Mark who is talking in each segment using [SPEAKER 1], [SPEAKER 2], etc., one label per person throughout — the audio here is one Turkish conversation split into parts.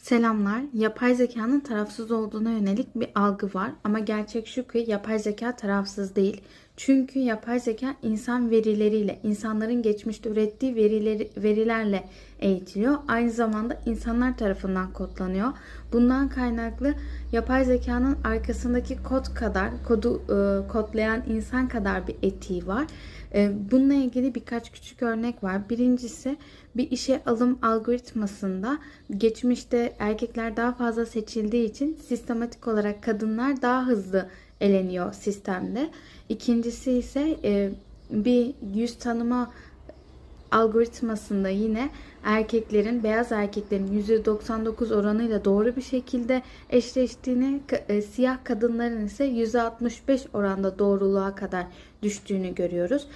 [SPEAKER 1] Selamlar. Yapay zekanın tarafsız olduğuna yönelik bir algı var ama gerçek şu ki yapay zeka tarafsız değil. Çünkü yapay zeka insan verileriyle, insanların geçmişte ürettiği verileri, verilerle eğitiliyor. Aynı zamanda insanlar tarafından kodlanıyor. Bundan kaynaklı yapay zekanın arkasındaki kod kadar, kodu e, kodlayan insan kadar bir etiği var. E, bununla ilgili birkaç küçük örnek var. Birincisi bir işe alım algoritmasında geçmişte erkekler daha fazla seçildiği için sistematik olarak kadınlar daha hızlı eleniyor sistemde. İkincisi ise e, bir yüz tanıma algoritmasında yine erkeklerin beyaz erkeklerin %99 oranıyla doğru bir şekilde eşleştiğini, e, siyah kadınların ise %65 oranda doğruluğa kadar düştüğünü görüyoruz.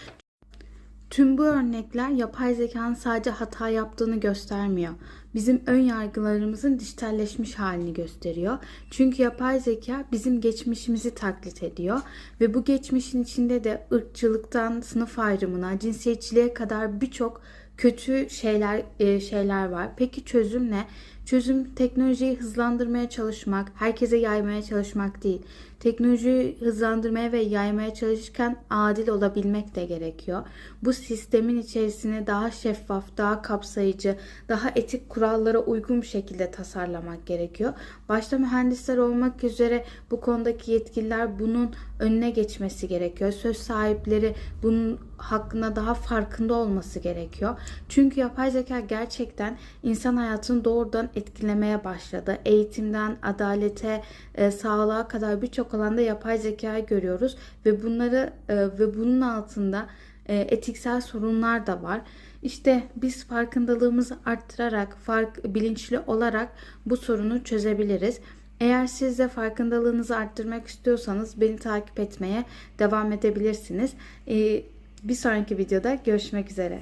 [SPEAKER 1] Tüm bu örnekler yapay zekanın sadece hata yaptığını göstermiyor. Bizim ön yargılarımızın dijitalleşmiş halini gösteriyor. Çünkü yapay zeka bizim geçmişimizi taklit ediyor ve bu geçmişin içinde de ırkçılıktan sınıf ayrımına, cinsiyetçiliğe kadar birçok kötü şeyler e, şeyler var. Peki çözüm ne? Çözüm teknolojiyi hızlandırmaya çalışmak, herkese yaymaya çalışmak değil. Teknolojiyi hızlandırmaya ve yaymaya çalışırken adil olabilmek de gerekiyor. Bu sistemin içerisine daha şeffaf, daha kapsayıcı, daha etik kurallara uygun bir şekilde tasarlamak gerekiyor. Başta mühendisler olmak üzere bu konudaki yetkililer bunun önüne geçmesi gerekiyor. Söz sahipleri bunun hakkında daha farkında olması gerekiyor. Çünkü yapay zeka gerçekten insan hayatını doğrudan etkilemeye başladı. Eğitimden adalete, e, sağlığa kadar birçok alanda yapay zekayı görüyoruz ve bunları e, ve bunun altında e, etiksel sorunlar da var. İşte biz farkındalığımızı arttırarak, fark bilinçli olarak bu sorunu çözebiliriz. Eğer siz de farkındalığınızı arttırmak istiyorsanız beni takip etmeye devam edebilirsiniz. E, bir sonraki videoda görüşmek üzere.